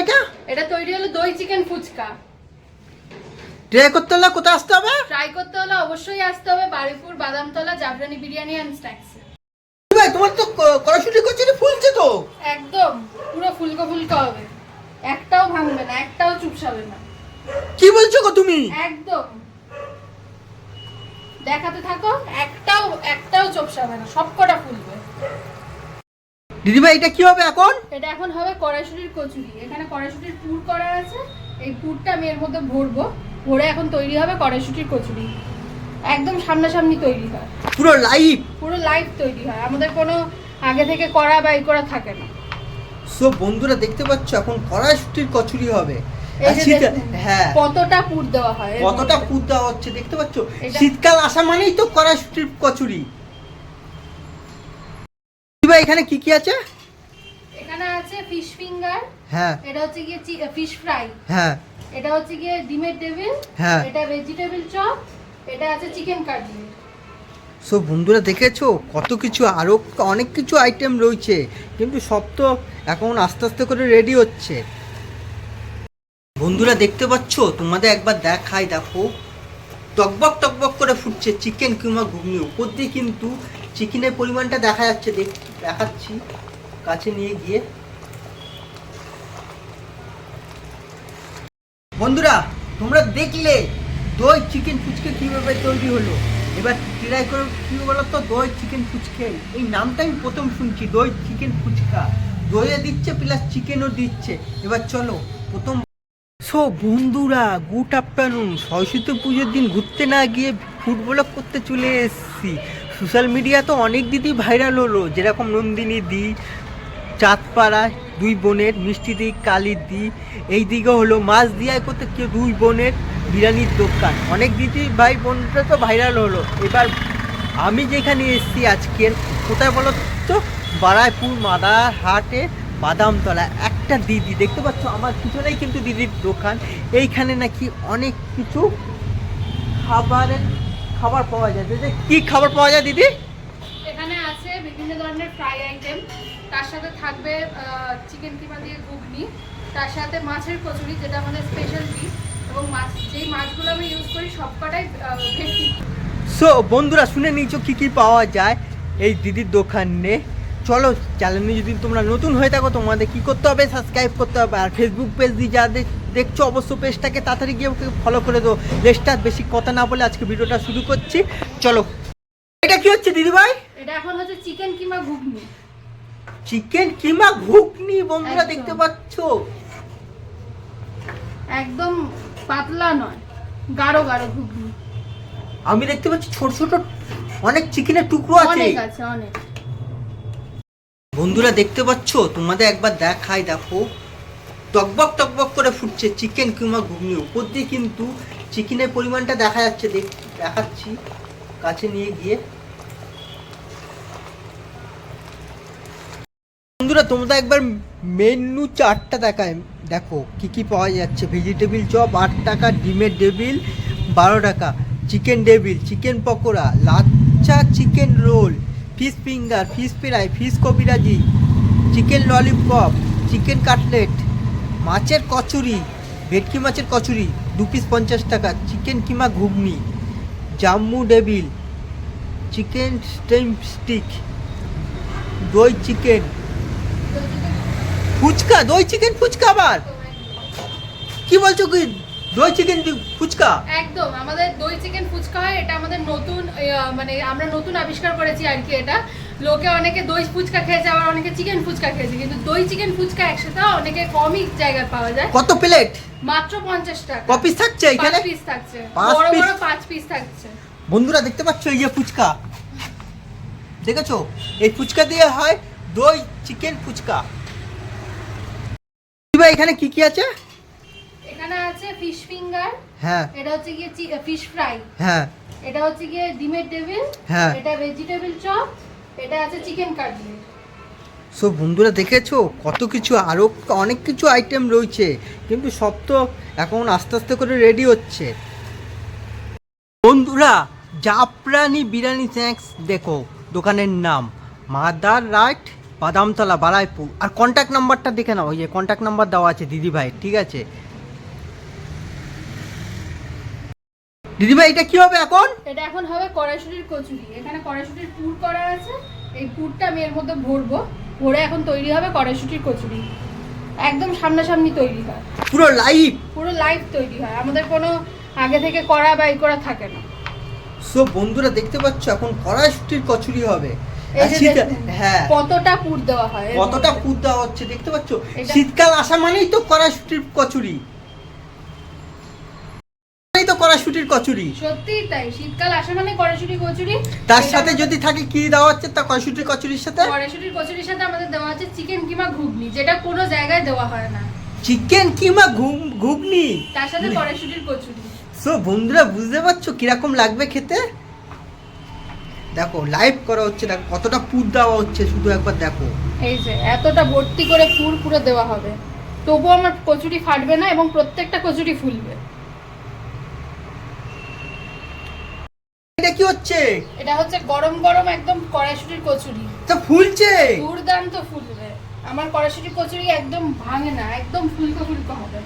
এটা এটা তৈরি হলো দই চিকেন ফুচকা। ট্রাই করতে হলে কোথায় আসতে হবে? ট্রাই করতে হলে অবশ্যই আসতে হবে বারুইপুর বাদামতলা জাফরানি বিরিয়ানি অ্যান্ড স্ন্যাক্স ভাই তোমার তো কড়াশুটি কচুরি ফুলছে তো? একদম পুরো ফুলকো ফুলকো হবে। একটাও ভাঙবে না একটাও চুপসাবে না। কি বলছো গো তুমি? একদম। দেখাতে থাকো একটাও একটাও চোপসাবে না সবকটা ফুলবে দিদি ভাই এটা কি হবে এখন? এটা এখন হবে কড়াইশুটির কচুরি। এখানে কড়াইশুটির পুর করা আছে। এই পুরটা আমি এর মধ্যে ভরবো। ভরে এখন তৈরি হবে কড়াইশুটির কচুরি। একদম সামনাসামনি তৈরি হয়। পুরো লাইভ পুরো লাইভ তৈরি হয়। আমাদের কোনো আগে থেকে করা বা এই করা থাকে না। সো বন্ধুরা দেখতে পাচ্ছ এখন কড়াইশুটির কচুরি হবে। হ্যাঁ। কতটা পুর দেওয়া হয়। কতটা। পুর দেওয়া হচ্ছে দেখতে পাচ্ছ? শীতকাল আসা মানেই তো কড়াইশুটির কচুরি। ভাই এখানে কি কি আছে? এখানে আছে ফিশ ফিঙ্গার হ্যাঁ। এটা হচ্ছে গিয়ে ফিশ ফ্রাই হ্যাঁ। এটা হচ্ছে গিয়ে ডিমের টেবিল হ্যাঁ। এটা ভেজিটেবল চপ এটা আছে চিকেন কাটলেট সো বন্ধুরা দেখেছ কত কিছু আরও অনেক কিছু আইটেম রয়েছে কিন্তু সব তো এখন আস্তে আস্তে করে রেডি হচ্ছে। বন্ধুরা দেখতে পাচ্ছ তোমাদের একবার দেখাই দেখো। টকবক টকবক করে ফুটছে চিকেন কিংবা ঘুগনি। উপর দিয়ে কিন্তু চিকেনের পরিমাণটা দেখা যাচ্ছে, দেখ দেখাচ্ছি। কাছে নিয়ে গিয়ে। বন্ধুরা, তোমরা দেখলে দই চিকেন ফুচকা কীভাবে তৈরি হলো? এবার ট্রাই করে, কী বলো তো দই চিকেন ফুচকে। এই নামটা আমি প্রথম শুনছি, দই চিকেন ফুচকা। দইয়ে দিচ্ছে প্লাস চিকেনও দিচ্ছে। এবার চলো, প্রথম সো বন্ধুরা গুড আফটারনুন সরস্বতী পুজোর দিন ঘুরতে না গিয়ে ফুড ব্লগ করতে চলে এসেছি। সোশ্যাল মিডিয়া তো অনেক দিদি ভাইরাল হলো, যেরকম নন্দিনী দি চাঁদপাড়ায় দুই বোনের, মিষ্টি দি কালির দি, এই দিকে হলো, মাছ দিয়ায় করতে কেউ দুই বোনের বিরিয়ানির দোকান। অনেক দিদি ভাই বোনটা তো ভাইরাল হলো। এবার আমি যেখানে এসেছি আজকের, কোথায় বলো তো? বারাইপুর, মাদার হাটে, বাদামতলা। একটা দিদি, দেখতে পাচ্ছ, আমার পিছনেই কিন্তু দিদির দোকান। এইখানে নাকি অনেক কিছু খাবারের খাবার পাওয়া যায়? দিদি কি খাবার পাওয়া যায় দিদি? এখানে আছে বিভিন্ন ধরনের ফ্রাই আইটেম। তার সাথে থাকবে চিকেন কিমা দিয়ে ঘুগনি। তার সাথে মাছের কচুরি যেটা আমাদের স্পেশাল ডিশ এবং মাছ যেই মাছগুলো আমি ইউজ করি সবকটাই ভেটকি সো বন্ধুরা শুনে নিয়েছো কি কি পাওয়া যায় এই দিদির দোকানে? চলো চ্যানেলে যদি তোমরা নতুন হয়ে থাকো তোমাদের কি করতে হবে? সাবস্ক্রাইব করতে হবে। আর ফেসবুক পেজ দিয়ে যা দেখছ অবশ্য পেজটাকে তাড়াতাড়ি গিয়ে ফলো করে দেবো লেসটা বেশি কথা না বলে আজকে ভিডিওটা শুরু করছি। চলো। এটা কি হচ্ছে দিদি ভাই এটা এখন হচ্ছে চিকেন কিমা ঘুগনি। চিকেন কিমা ঘুগনি বন্ধুরা দেখতে পাচ্ছ? একদম পাতলা নয় গাঢ় গাঢ় ঘুগনি। আমি দেখতে পাচ্ছি ছোট ছোট অনেক চিকেনের টুকরো আছে। অনেক আছে অনেক। বন্ধুরা দেখতে পাচ্ছ? তোমাদের একবার দেখাই, দেখো। টকবক টকবক করে ফুটছে চিকেন কিংবা ঘুগনি। উপর দিয়ে কিন্তু চিকেনের পরিমাণটা দেখা যাচ্ছে, দেখ, দেখাচ্ছি। কাছে নিয়ে গিয়ে। বন্ধুরা তোমরা একবার মেনু চারটা দেখায় দেখো, কি কি পাওয়া যাচ্ছে। ভেজিটেবিল চপ আট টাকা, ডিমের ডেবিল বারো টাকা। চিকেন ডেবিল চিকেন পকোড়া, লাচ্চা chicken roll fish finger, fish fry, fish কবিরাজি, চিকেন ললিপপ, চিকেন কাটলেট, মাছের কচুরি, ভেটকি মাছের কচুরি, দু পিস পঞ্চাশ টাকা, চিকেন কিমা ঘুগনি, জাম্মু ডেবিল চিকেন স্টেম স্টিক, দই চিকেন। ফুচকা, দই চিকেন ফুচকা আবার? কি বলছো কি? দই চিকেন ফুচকা? একদম আমাদের দই চিকেন ফুচকা হয় এটা আমাদের নতুন মানে আমরা নতুন আবিষ্কার করেছি আর কি এটা। লোকে অনেকে দই ফুচকা খেয়েছে আবার অনেকে চিকেন ফুচকা খেয়েছে কিন্তু দই চিকেন ফুচকা একসাথে অনেকে কমই জায়গায় পাওয়া যায়। কত প্লেট? মাত্র পঞ্চাশ টাকা। কপিস থাকছে এখানে? পিস থাকছে। বড় বড় পাঁচ পিস থাকছে। বন্ধুরা দেখতে পাচ্ছ এই যে ফুচকা? দেখেছ? এই ফুচকা দিয়ে হয় দই চিকেন ফুচকা। এখানে কি কি আছে? এখানে আছে ফিশ ফিঙ্গার হ্যাঁ। এটা হচ্ছে গিয়ে ফিশ ফ্রাই হ্যাঁ। এটা হচ্ছে গিয়ে ডিমের টেবিল হ্যাঁ। এটা ভেজিটেবল চপ এটা আছে চিকেন কাটলেট সো বন্ধুরা দেখেছ কত কিছু আরও অনেক কিছু আইটেম রয়েছে কিন্তু সব তো এখন আস্তে আস্তে করে রেডি হচ্ছে। বন্ধুরা জাফরানি বিরিয়ানি স্ন্যাক্স দেখো দোকানের নাম মাদার রাইট বাদামতলা বারাইপুর। আর কন্ট্যাক্ট নাম্বারটা দেখে নাও ওই যে কন্ট্যাক্ট নাম্বার দেওয়া আছে দিদি ভাই ঠিক আছে? দিদি ভাই এটা কি হবে এখন? এটা এখন হবে কড়াইশুটির কচুরি। এখানে কড়াইশুটির পুর করা আছে। এই পুরটা আমি এর মধ্যে ভরবো। ভরে এখন তৈরি হবে কড়াইশুটির কচুরি। একদম সামনাসামনি তৈরি হয়। পুরো লাইভ পুরো লাইভ তৈরি হয়। আমাদের কোনো আগে থেকে করা বা করা থাকে না। সো বন্ধুরা দেখতে পাচ্ছ এখন কড়াইশুটির কচুরি হবে। হ্যাঁ। কতটা পুর দেওয়া হয় কতটা। পুর দেওয়া হচ্ছে দেখতে পাচ্ছ? শীতকাল আসা মানেই তো কড়াইশুটির কচুরি। কড়াইশুটির কচুরি। সত্যি তাই শীতকাল আসে মানে কড়াইশুটি কচুরি। তার সাথে যদি থাকে কি দেওয়া হচ্ছে তা কড়াইশুটির কচুরির সাথে? কড়াইশুটির কচুরির সাথে আমাদের দেওয়া আছে চিকেন কিমা ঘুগনি যেটা কোনো জায়গায় দেওয়া হয় না। চিকেন কিমা ঘুম- ঘুগনি? তার সাথে কড়াইশুটির কচুরি। সো বন্ধুরা বুঝতে পারছ কীরকম লাগবে খেতে? দেখো লাইভ করা হচ্ছে দেখো কতটা পুর দেওয়া হচ্ছে শুধু একবার দেখো। এই যে এতটা ভর্তি করে পুর পুরো দেওয়া হবে। তবুও আমার কচুরি ফাটবে না এবং প্রত্যেকটা কচুরি ফুলবে এটা কি হচ্ছে? এটা হচ্ছে গরম গরম একদম কড়াইশুটির কচুরি। তো ফুলছে? দুর্দান্ত ফুলবে আমার কড়াইশুটির কচুরি একদম ভাঙে না একদম ফুলকো ফুলকো হবে।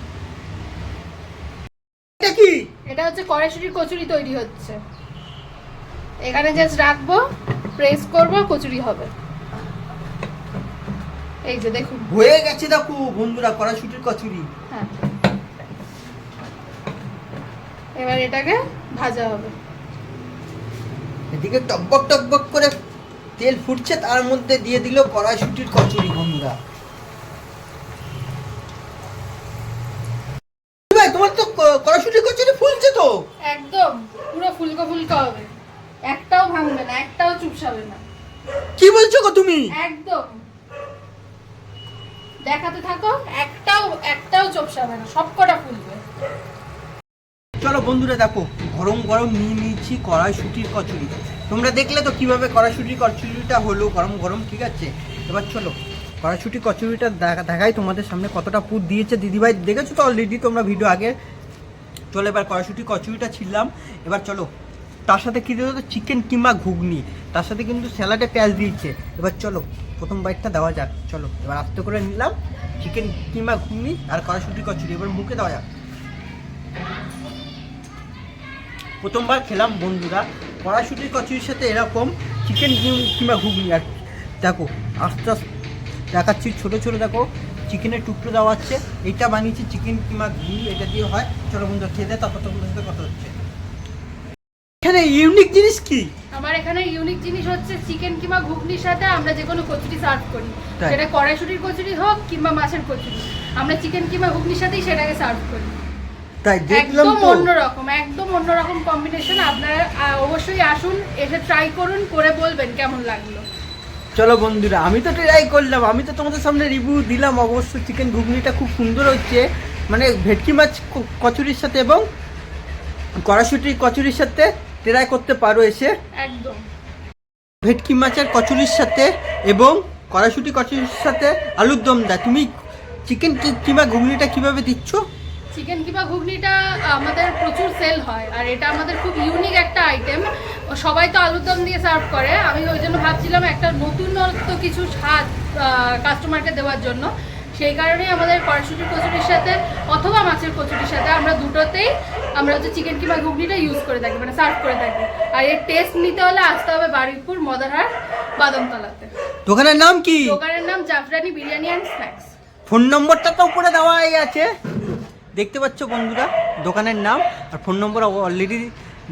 এটা কি? এটা হচ্ছে কড়াইশুটির কচুরি তৈরি হচ্ছে। এখানে জাস্ট রাখব প্রেস করব কচুরি হবে। এই যে দেখুন। হয়ে গেছে দেখো বন্ধুরা কড়াইশুটির কচুরি। হ্যাঁ। এবার এটাকে ভাজা হবে। এদিকে টকবক টকবক করে তেল ফুটছে তার মধ্যে দিয়ে দিল কড়াইশুটির কচুরি বন্ধুরা ভাই তোমার তো কড়াইশুটির কচুরি ফুলছে তো? একদম পুরো ফুলকো ফুলকো হবে। একটাও ভাঙবে না একটাও চুপসাবে না। কি বলছো গো তুমি? একদম। দেখাতে থাকো একটাও একটাও চুপসাবে না সব কটা ফুলবে। চলো বন্ধুরা দেখো, গরম গরম নিয়ে নিয়েছি কড়াইশুটির কচুরি। তোমরা দেখলে তো কীভাবে কড়াইশুটির কচুরিটা হলো, গরম গরম, ঠিক আছে? এবার চলো, কড়াইশুটির কচুরিটা দেখা- দেখাই তোমাদের সামনে কতটা পুর দিয়েছে। দিদিভাই দেখেছ তো অলরেডি তোমরা ভিডিও আগে? চলো এবার কড়াইশুটির কচুরিটা ছিললাম এবার চলো, তার সাথে কী দিতে চিকেন কিংবা ঘুগনি। তার সাথে কিন্তু স্যালাডে পেঁয়াজ দিয়েছে। এবার চলো, প্রথম বাইটটা দেওয়া যাক। চলো, এবার আস্তে করে নিলাম। চিকেন কিংবা ঘুগনি আর কড়াইশুটির কচুরি, এবার মুখে দেওয়া যাক। প্রথমবার খেলাম বন্ধুরা। কড়াইশুটির কচুরির সাথে এরকম চিকেন কিংবা ঘুগনি। আর দেখো আস্তে আস্তে দেখাচ্ছি ছোটো ছোটো দেখো চিকেনের টুকরো দেওয়া আছে। এটা বানিয়েছি চিকেন কিংবা ঘুগনি এটা দিয়ে হয়। চলো বন্ধুরা খেতে তারপর তোমাদের সাথে কথা হচ্ছে। এখানে ইউনিক জিনিস কি? আমার এখানে ইউনিক জিনিস হচ্ছে চিকেন কিংবা ঘুগনির সাথে আমরা যে কোনো কচুরি সার্ভ করি। সেটা কড়াইশুটির কচুরি হোক কিংবা মাছের কচুরি। আমরা চিকেন কিংবা ঘুগনির সাথেই সেটাকে সার্ভ করি। তাই দেখলাম একদম তো। অন্যরকম একদম অন্যরকম কম্বিনেশন আপনারা অবশ্যই আসুন এসে ট্রাই করুন করে বলবেন কেমন লাগল। চলো বন্ধুরা আমি তো ট্রাই করলাম। আমি তো তোমাদের সামনে রিভিউ দিলাম। অবশ্য চিকেন ঘুগনিটা খুব সুন্দর হচ্ছে। মানে ভেটকি মাছ কচুরির সাথে এবং কড়াশুটি কচুরির সাথে ট্রাই করতে পারো এসে। একদম। ভেটকি মাছের কচুরির সাথে এবং কড়াশুটি কচুরির সাথে আলুর দম দেয়। তুমি চিকেন কিংবা ঘুগনিটা কীভাবে দিচ্ছ? চিকেন কিংবা ঘুগনিটা আমাদের প্রচুর সেল হয়। আর এটা আমাদের খুব ইউনিক একটা আইটেম সবাই তো আলুর দম দিয়ে সার্ভ করে। আমি ওই জন্য ভাবছিলাম একটা নতুনত্ব কিছু স্বাদ কাস্টমারকে দেওয়ার জন্য। সেই কারণেই আমাদের কড়াশুটির কচুরির সাথে অথবা মাছের কচুরির সাথে আমরা দুটোতেই আমরা হচ্ছে চিকেন কিংবা ঘুগনিটা ইউজ করে থাকি মানে সার্ভ করে থাকি। আর এর টেস্ট নিতে হলে আসতে হবে বারুইপুর মদারহাট বাদামতলাতে। দোকানের নাম কি? দোকানের নাম Zafrani biryani and snacks phone নম্বরটা তো উপরে দেওয়াই আছে। দেখতে পাচ্ছ বন্ধুরা দোকানের নাম আর ফোন নম্বর অলরেডি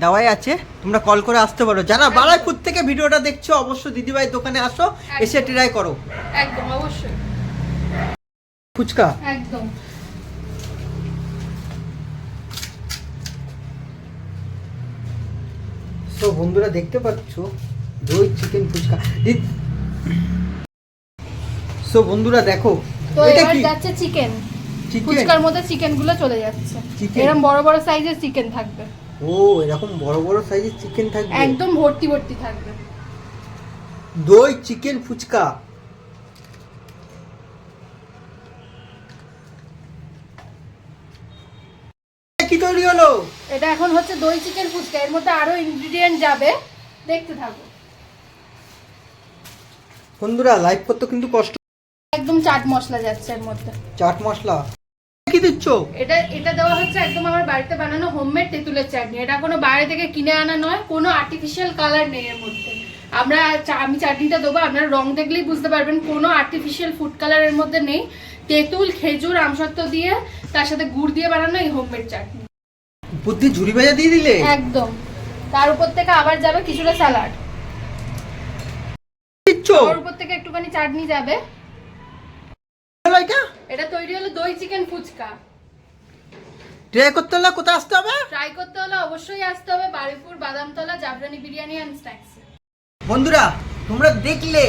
দেওয়াই আছে। তোমরা কল করে আসতে পারো। যারা বারাইপুর থেকে ভিডিওটা দেখছ অবশ্যই দিদিভাই দোকানে আসো এসে ট্রাই করো। একদম অবশ্যই। ফুচকা? একদম। তো বন্ধুরা দেখতে পাচ্ছ দই চিকেন ফুচকা। সো বন্ধুরা দেখো এটা কি? যাচ্ছে চিকেন ফুচকার মধ্যে চিকেনগুলো চলে যাচ্ছে। এরকম বড় বড় সাইজের চিকেন থাকবে। ও এরকম বড় বড় সাইজের চিকেন থাকবে? একদম ভর্তি ভর্তি থাকবে। দই চিকেন ফুচকা? কি তৈরি হলো? এটা এখন হচ্ছে দই চিকেন ফুচকা। এর মধ্যে আরও ইনগ্রেডিয়েন্ট যাবে। দেখতে থাকো। বন্ধুরা লাইভ করতে কিন্তু কষ্ট। একদম চাট মশলা যাচ্ছে এর মধ্যে। চাট মশলা? দিচ্ছ? এটা এটা দেওয়া হচ্ছে একদম আমার বাড়িতে বানানো হোমমেড তেঁতুলের চাটনি। এটা কোনো বাইরে থেকে কিনে আনা নয় কোনো আর্টিফিশিয়াল কালার নেই এর মধ্যে। আমরা আমি চাটনিটা দেবো আপনারা রং দেখলেই বুঝতে পারবেন কোনো আর্টিফিশিয়াল ফুড কালারের মধ্যে নেই। তেঁতুল খেজুর আমসত্ব দিয়ে তার সাথে গুড় দিয়ে বানানো এই হোমমেড চাটনি। বুদ্ধি ঝুড়ি ভেজা দিয়ে দিলে? একদম। তার উপর থেকে আবার যাবে কিছুটা স্যালাড তার উপর থেকে একটুখানি চাটনি যাবে। হলো এটা তৈরি হলো দই চিকেন ফুচকা। ট্রাই করতে হলে কোথায় আসতে হবে? ট্রাই করতে হলে অবশ্যই আসতে হবে বারুইপুর বাদামতলা জাফরানি বিরিয়ানি অ্যান্ড স্ন্যাক্স বন্ধুরা তোমরা দেখলে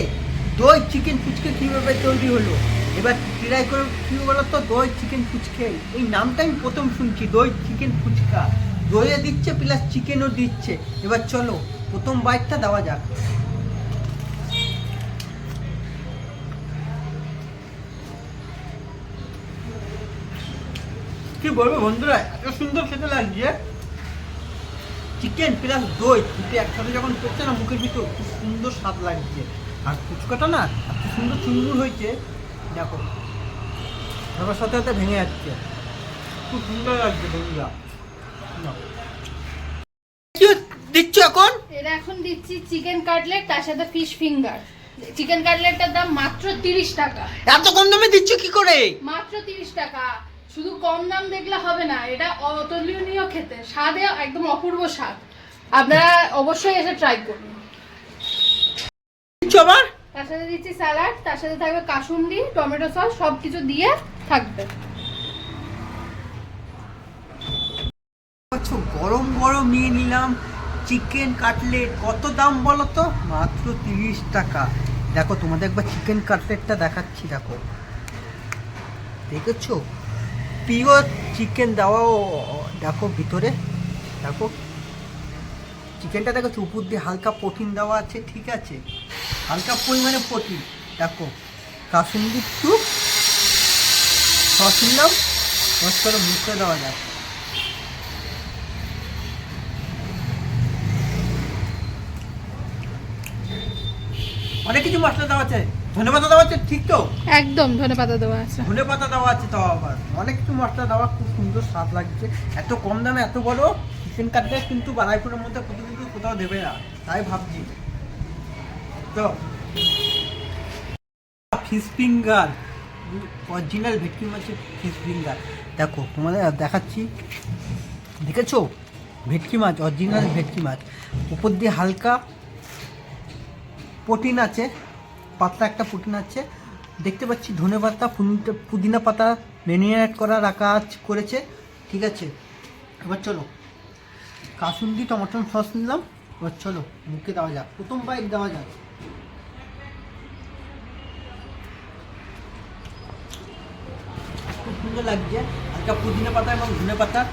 দই চিকেন ফুচকে কীভাবে তৈরি হলো? এবার ট্রাই করে কি বলো তো দই চিকেন ফুচকে। এই নামটা আমি প্রথম শুনছি দই চিকেন ফুচকা। দইয়ে দিচ্ছে প্লাস চিকেনও দিচ্ছে। এবার চলো প্রথম বাইকটা দেওয়া যাক। কি বলব বন্ধুরা এত সুন্দর খেতে লাগছে চিকেন প্লাস দই দুটো একসাথে যখন করছে না মুখের ভিতর খুব সুন্দর স্বাদ লাগছে। আর ফুচকাটা না এত সুন্দর সুন্দর হয়েছে দেখো। সবার সাথে সাথে ভেঙে যাচ্ছে। খুব সুন্দর লাগছে বন্ধুরা। দিচ্ছ এখন? এটা এখন দিচ্ছি চিকেন কাটলেট তার সাথে ফিশ ফিঙ্গার চিকেন কাটলেটটার দাম মাত্র তিরিশ টাকা। এত কম দামে দিচ্ছ কি করে? মাত্র তিরিশ টাকা। শুধু কম দাম দেখলে হবে না এটা অতুলনীয় খেতে স্বাদে একদম অপূর্ব স্বাদ। আপনারা অবশ্যই এসে ট্রাই করুন। আবার? তার সাথে দিচ্ছি স্যালাড তার সাথে থাকবে কাসুন্দি টমেটো সস সব কিছু দিয়ে থাকবে। আচ্ছা গরম গরম নিয়ে নিলাম চিকেন কাটলেট কত দাম বলো তো? মাত্র তিরিশ টাকা। দেখো তোমাদের একবার চিকেন কাটলেটটা দেখাচ্ছি দেখো। দেখেছ? পিওর চিকেন দেওয়াও দেখো ভিতরে। দেখো। চিকেনটা দেখো উপর দিয়ে হালকা প্রোটিন দেওয়া আছে, ঠিক আছে? হালকা পরিমাণে প্রোটিন দেখো কাসুন্দি একটু সস নিলাম করে মুখে দেওয়া যায়। অনেক কিছু মশলা দেওয়া আছে। ধনে পাতা দেওয়া আছে? ঠিক তো? একদম ধনে পাতা দেওয়া আছে। ধনে পাতা দেওয়া আছে তাও আবার। অনেক কিছু মশলা দেওয়া খুব সুন্দর স্বাদ লাগছে। এত কম দামে এত বড় চিকেন কাটলেট কিন্তু বারাইপুরের মধ্যে কোথাও কিন্তু কোথাও দেবে না। তাই ভাবছি। তো ফিশ ফিঙ্গার অরিজিনাল ভেটকি মাছের ফিশ ফিঙ্গার দেখো তোমাদের দেখাচ্ছি। দেখেছ? ভেটকি মাছ অরিজিনাল ভেটকি মাছ। উপর দিয়ে হালকা প্রোটিন আছে। পাতলা একটা প্রোটিন আছে। দেখতে পাচ্ছি ধনে পাতা, পুদিনা- পাতা ম্যারিনেট করা, রাখা করেছে। ঠিক আছে? এবার চলো। কাসুন্দি টমেটো সস নিলাম। এবার চলো, মুখে দেওয়া যাক। প্রথম বাইক দেওয়া যাক। খুব সুন্দর লাগছে। হালকা পুদিনা পাতা এবং ধনে পাতা।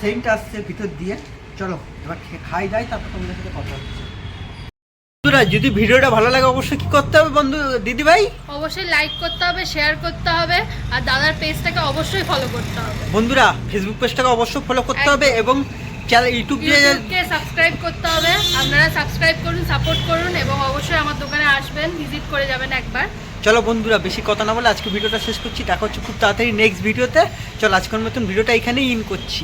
সেন্ট আসছে ভিতর দিয়ে। চলো, এবার খাই, যাই, তারপর তোমাদের সাথে কথা হচ্ছে। বন্ধুরা যদি ভিডিওটা ভালো লাগে অবশ্যই কি করতে হবে বন্ধু দিদি ভাই অবশ্যই লাইক করতে হবে শেয়ার করতে হবে আর দাদার পেজটাকে অবশ্যই ফলো করতে হবে। বন্ধুরা ফেসবুক পেজটাকে অবশ্যই ফলো করতে হবে এবং চ্যানেল ইউটিউব ইউটিউবকে সাবস্ক্রাইব করতে হবে। আপনারা সাবস্ক্রাইব করুন সাপোর্ট করুন এবং অবশ্যই আমার দোকানে আসবেন ভিজিট করে যাবেন একবার। চলো বন্ধুরা বেশি কথা না বলে আজকে ভিডিওটা শেষ করছি। দেখা হচ্ছে খুব তাড়াতাড়ি নেক্সট ভিডিওতে চলো আজকের মতন ভিডিওটা এখানেই ইন করছি।